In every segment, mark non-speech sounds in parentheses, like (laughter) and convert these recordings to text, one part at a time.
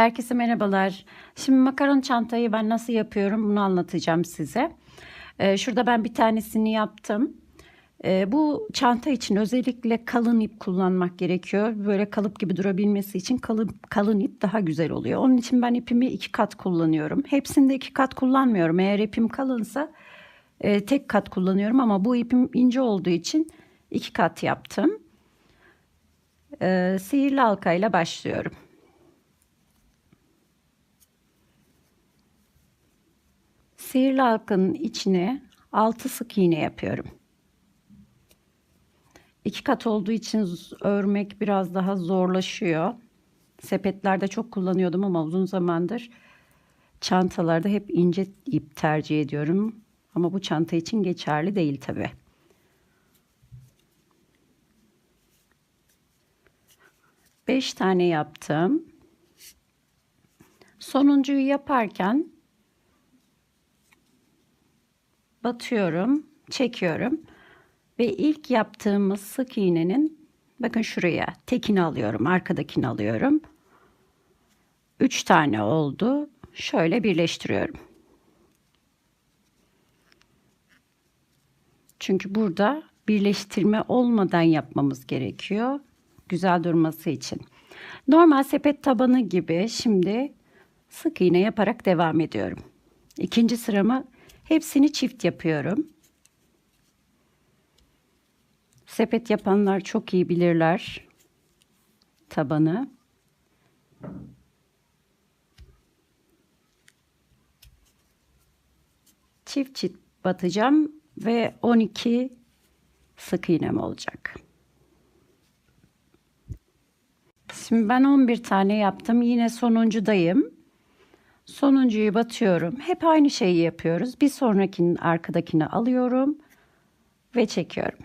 Herkese merhabalar. Şimdi makaron çantayı ben nasıl yapıyorum bunu anlatacağım size. Ee, şurada ben bir tanesini yaptım. Ee, bu çanta için özellikle kalın ip kullanmak gerekiyor. Böyle kalıp gibi durabilmesi için kalın, kalın ip daha güzel oluyor. Onun için ben ipimi iki kat kullanıyorum. Hepsinde iki kat kullanmıyorum. Eğer ipim kalınsa e, tek kat kullanıyorum ama bu ipim ince olduğu için iki kat yaptım. Ee, sihirli halkayla başlıyorum. Sihirli halkanın içine 6 sık iğne yapıyorum. İki kat olduğu için örmek biraz daha zorlaşıyor. Sepetlerde çok kullanıyordum ama uzun zamandır çantalarda hep ince ip tercih ediyorum. Ama bu çanta için geçerli değil tabi. Beş tane yaptım. Sonuncuyu yaparken batıyorum, çekiyorum ve ilk yaptığımız sık iğnenin bakın şuraya tekini alıyorum, arkadakini alıyorum. Üç tane oldu. Şöyle birleştiriyorum. Çünkü burada birleştirme olmadan yapmamız gerekiyor. Güzel durması için. Normal sepet tabanı gibi şimdi sık iğne yaparak devam ediyorum. İkinci sıramı hepsini çift yapıyorum. Sepet yapanlar çok iyi bilirler tabanı. Çift çift batacağım ve 12 sık iğnem olacak. Şimdi ben 11 tane yaptım. Yine sonuncudayım. Sonuncuyu batıyorum. Hep aynı şeyi yapıyoruz. Bir sonrakinin arkadakini alıyorum ve çekiyorum.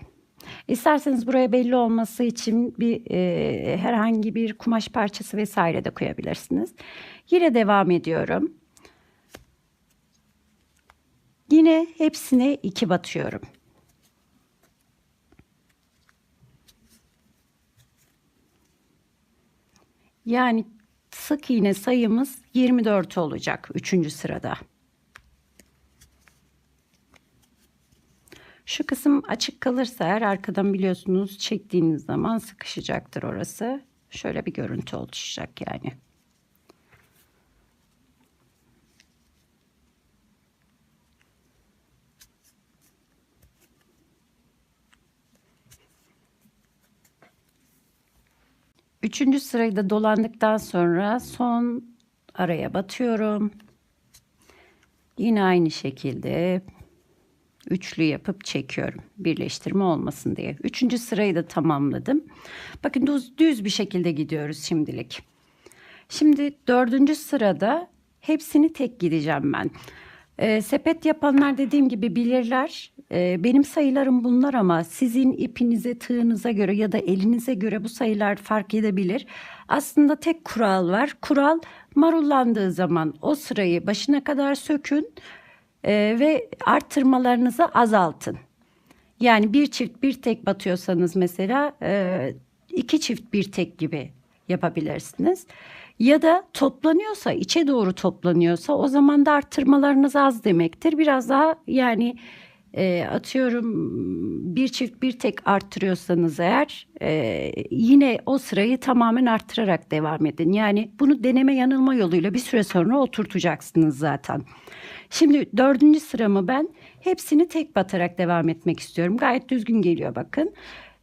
İsterseniz buraya belli olması için bir e, herhangi bir kumaş parçası vesaire de koyabilirsiniz. Yine devam ediyorum. Yine hepsine iki batıyorum. Yani sık iğne sayımız 24 olacak 3. sırada. Şu kısım açık kalırsa eğer arkadan biliyorsunuz çektiğiniz zaman sıkışacaktır orası. Şöyle bir görüntü oluşacak yani. Üçüncü sırayı da dolandıktan sonra son araya batıyorum. Yine aynı şekilde üçlü yapıp çekiyorum. Birleştirme olmasın diye. Üçüncü sırayı da tamamladım. Bakın düz, düz bir şekilde gidiyoruz şimdilik. Şimdi dördüncü sırada hepsini tek gideceğim ben. E, sepet yapanlar dediğim gibi bilirler. E, benim sayılarım bunlar ama sizin ipinize, tığınıza göre ya da elinize göre bu sayılar fark edebilir. Aslında tek kural var. Kural marullandığı zaman o sırayı başına kadar sökün e, ve arttırmalarınızı azaltın. Yani bir çift bir tek batıyorsanız mesela e, iki çift bir tek gibi yapabilirsiniz. Ya da toplanıyorsa, içe doğru toplanıyorsa o zaman da arttırmalarınız az demektir. Biraz daha yani e, atıyorum bir çift bir tek arttırıyorsanız eğer e, yine o sırayı tamamen arttırarak devam edin. Yani bunu deneme yanılma yoluyla bir süre sonra oturtacaksınız zaten. Şimdi dördüncü sıramı ben hepsini tek batarak devam etmek istiyorum. Gayet düzgün geliyor bakın.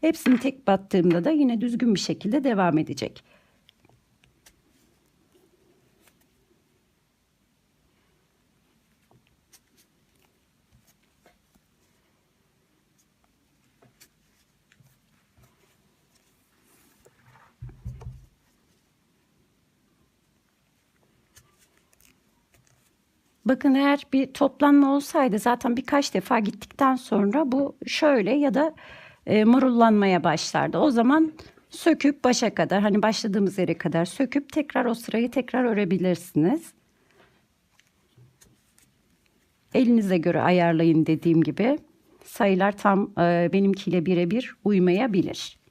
Hepsini tek battığımda da yine düzgün bir şekilde devam edecek. Bakın eğer bir toplanma olsaydı zaten birkaç defa gittikten sonra bu şöyle ya da e, marullanmaya başlardı. O zaman söküp başa kadar hani başladığımız yere kadar söküp tekrar o sırayı tekrar örebilirsiniz. Elinize göre ayarlayın dediğim gibi. Sayılar tam e, benimkiyle birebir uymayabilir.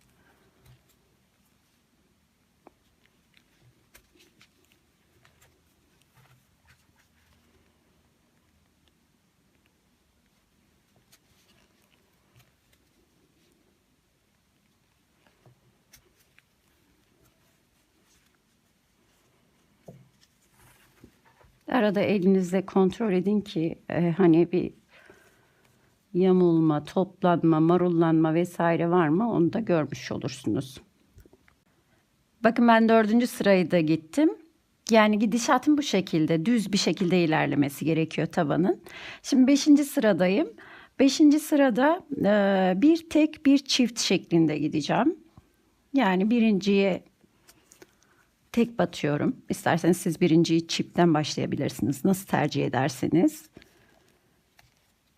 Arada elinizle kontrol edin ki e, hani bir yamulma, toplanma, marullanma vesaire var mı onu da görmüş olursunuz. Bakın ben dördüncü sırayı da gittim. Yani gidişatın bu şekilde düz bir şekilde ilerlemesi gerekiyor tabanın. Şimdi beşinci sıradayım. Beşinci sırada e, bir tek bir çift şeklinde gideceğim. Yani birinciye tek batıyorum. İsterseniz siz birinciyi çiftten başlayabilirsiniz. Nasıl tercih ederseniz.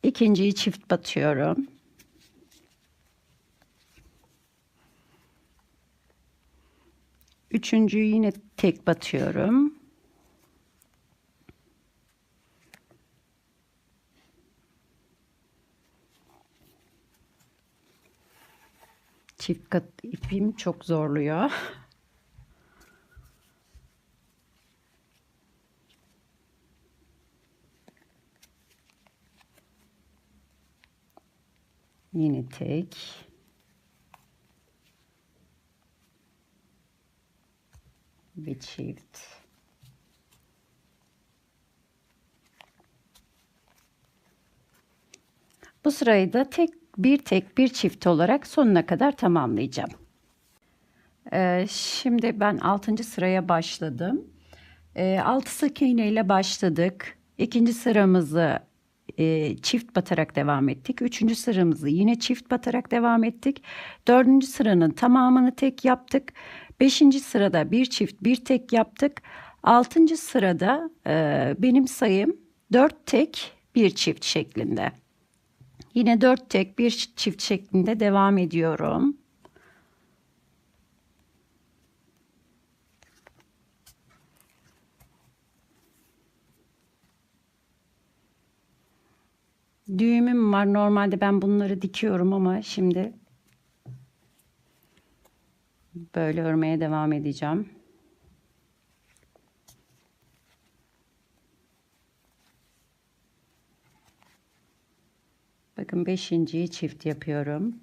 İkinciyi çift batıyorum. Üçüncüyü yine tek batıyorum. Çift kat ipim çok zorluyor. (laughs) Yine tek. Bir çift. Bu sırayı da tek bir tek bir çift olarak sonuna kadar tamamlayacağım. Ee, şimdi ben 6. sıraya başladım. Ee, 6 sık iğne ile başladık. İkinci sıramızı e, çift batarak devam ettik. Üçüncü sıramızı yine çift batarak devam ettik. Dördüncü sıranın tamamını tek yaptık. Beşinci sırada bir çift bir tek yaptık. Altıncı sırada e, benim sayım dört tek bir çift şeklinde. Yine dört tek bir çift şeklinde devam ediyorum. Düğümüm var. Normalde ben bunları dikiyorum ama şimdi böyle örmeye devam edeceğim. Bakın beşinciyi çift yapıyorum.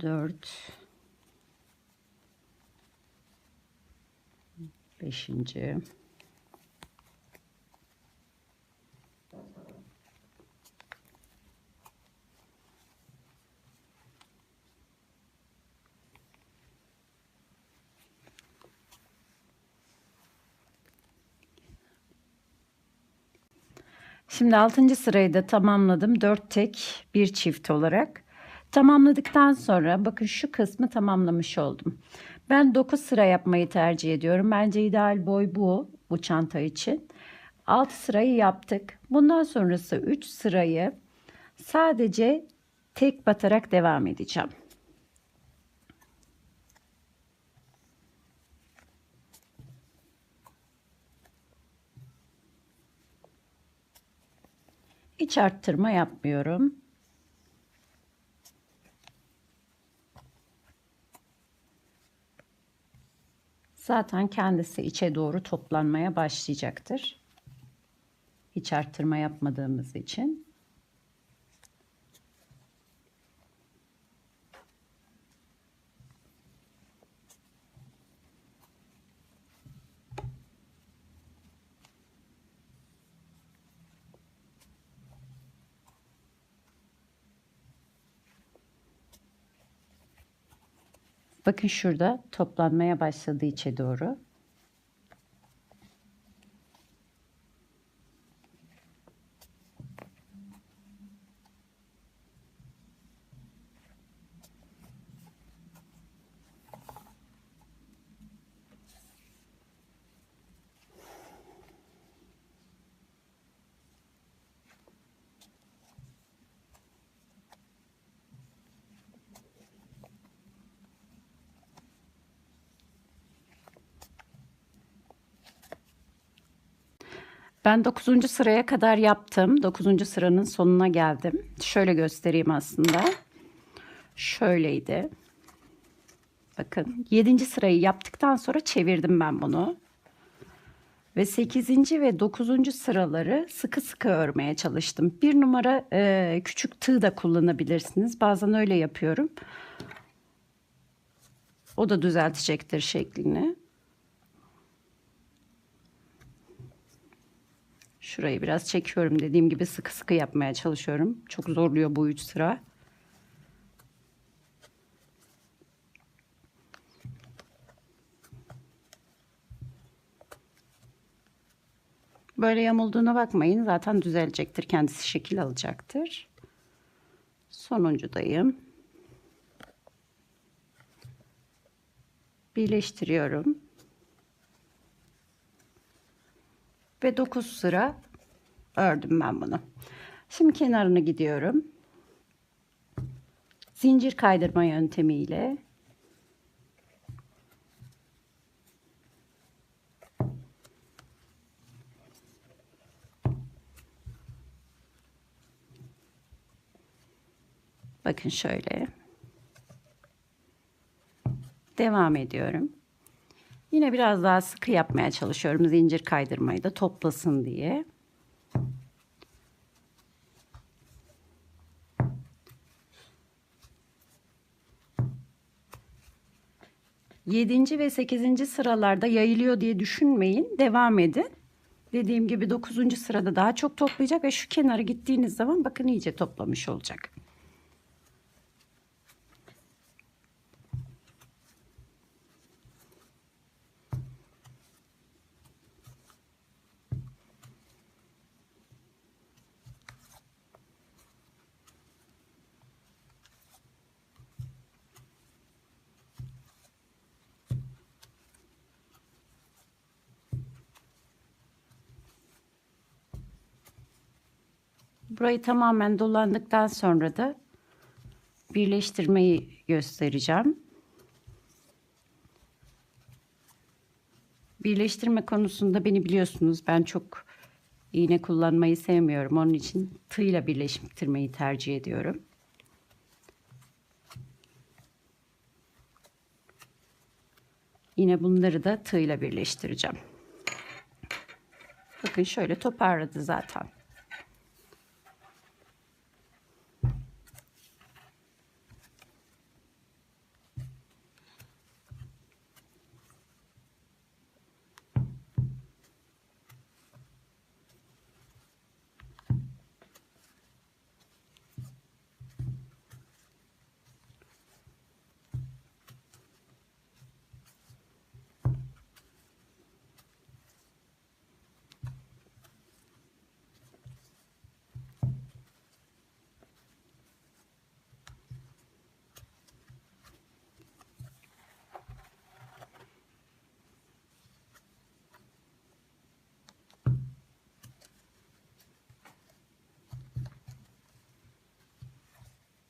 Dört beşinci Şimdi altıncı sırayı da tamamladım. Dört tek bir çift olarak. Tamamladıktan sonra bakın şu kısmı tamamlamış oldum. Ben 9 sıra yapmayı tercih ediyorum. Bence ideal boy bu bu çanta için. 6 sırayı yaptık. Bundan sonrası 3 sırayı sadece tek batarak devam edeceğim. Hiç arttırma yapmıyorum. Zaten kendisi içe doğru toplanmaya başlayacaktır. Hiç arttırma yapmadığımız için. Bakın şurada toplanmaya başladı içe doğru. Ben 9. sıraya kadar yaptım. 9. sıranın sonuna geldim. Şöyle göstereyim aslında. Şöyleydi. Bakın 7. sırayı yaptıktan sonra çevirdim ben bunu. Ve 8. ve 9. sıraları sıkı sıkı örmeye çalıştım. Bir numara e, küçük tığ da kullanabilirsiniz. Bazen öyle yapıyorum. O da düzeltecektir şeklini. Şurayı biraz çekiyorum. Dediğim gibi sıkı sıkı yapmaya çalışıyorum. Çok zorluyor bu üç sıra. Böyle yamulduğuna bakmayın. Zaten düzelecektir. Kendisi şekil alacaktır. Sonuncudayım. Birleştiriyorum. Ve 9 sıra ördüm ben bunu. Şimdi kenarını gidiyorum. Zincir kaydırma yöntemiyle Bakın şöyle. Devam ediyorum. Yine biraz daha sıkı yapmaya çalışıyorum. Zincir kaydırmayı da toplasın diye. Yedinci ve sekizinci sıralarda yayılıyor diye düşünmeyin. Devam edin. Dediğim gibi dokuzuncu sırada daha çok toplayacak ve şu kenara gittiğiniz zaman bakın iyice toplamış olacak. Burayı tamamen dolandıktan sonra da birleştirmeyi göstereceğim. Birleştirme konusunda beni biliyorsunuz ben çok iğne kullanmayı sevmiyorum. Onun için tığla birleştirmeyi tercih ediyorum. Yine bunları da tığla birleştireceğim. Bakın şöyle toparladı zaten.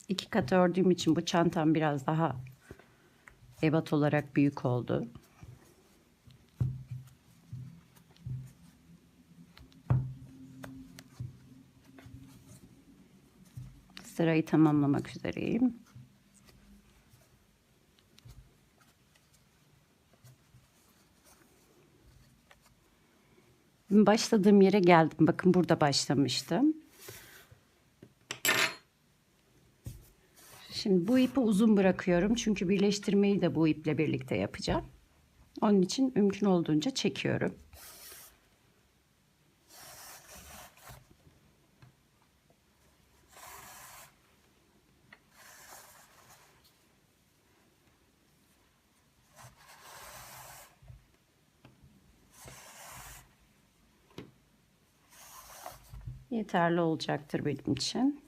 İki kat ördüğüm için bu çantam biraz daha ebat olarak büyük oldu. Sırayı tamamlamak üzereyim. Başladığım yere geldim. Bakın burada başlamıştım. Şimdi bu ipi uzun bırakıyorum. Çünkü birleştirmeyi de bu iple birlikte yapacağım. Onun için mümkün olduğunca çekiyorum. Yeterli olacaktır benim için.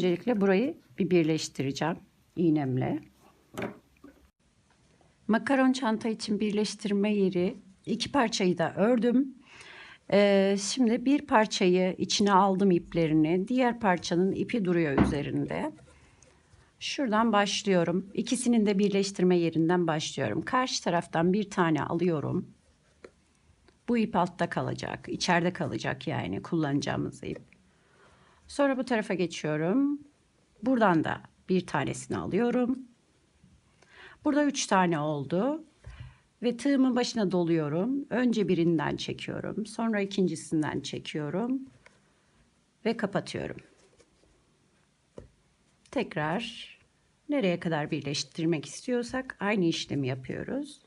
Öncelikle burayı bir birleştireceğim iğnemle. Makaron çanta için birleştirme yeri iki parçayı da ördüm. Ee, şimdi bir parçayı içine aldım iplerini. Diğer parçanın ipi duruyor üzerinde. Şuradan başlıyorum. İkisinin de birleştirme yerinden başlıyorum. Karşı taraftan bir tane alıyorum. Bu ip altta kalacak. içeride kalacak yani kullanacağımız ip. Sonra bu tarafa geçiyorum. Buradan da bir tanesini alıyorum. Burada üç tane oldu. Ve tığımın başına doluyorum. Önce birinden çekiyorum. Sonra ikincisinden çekiyorum. Ve kapatıyorum. Tekrar nereye kadar birleştirmek istiyorsak aynı işlemi yapıyoruz.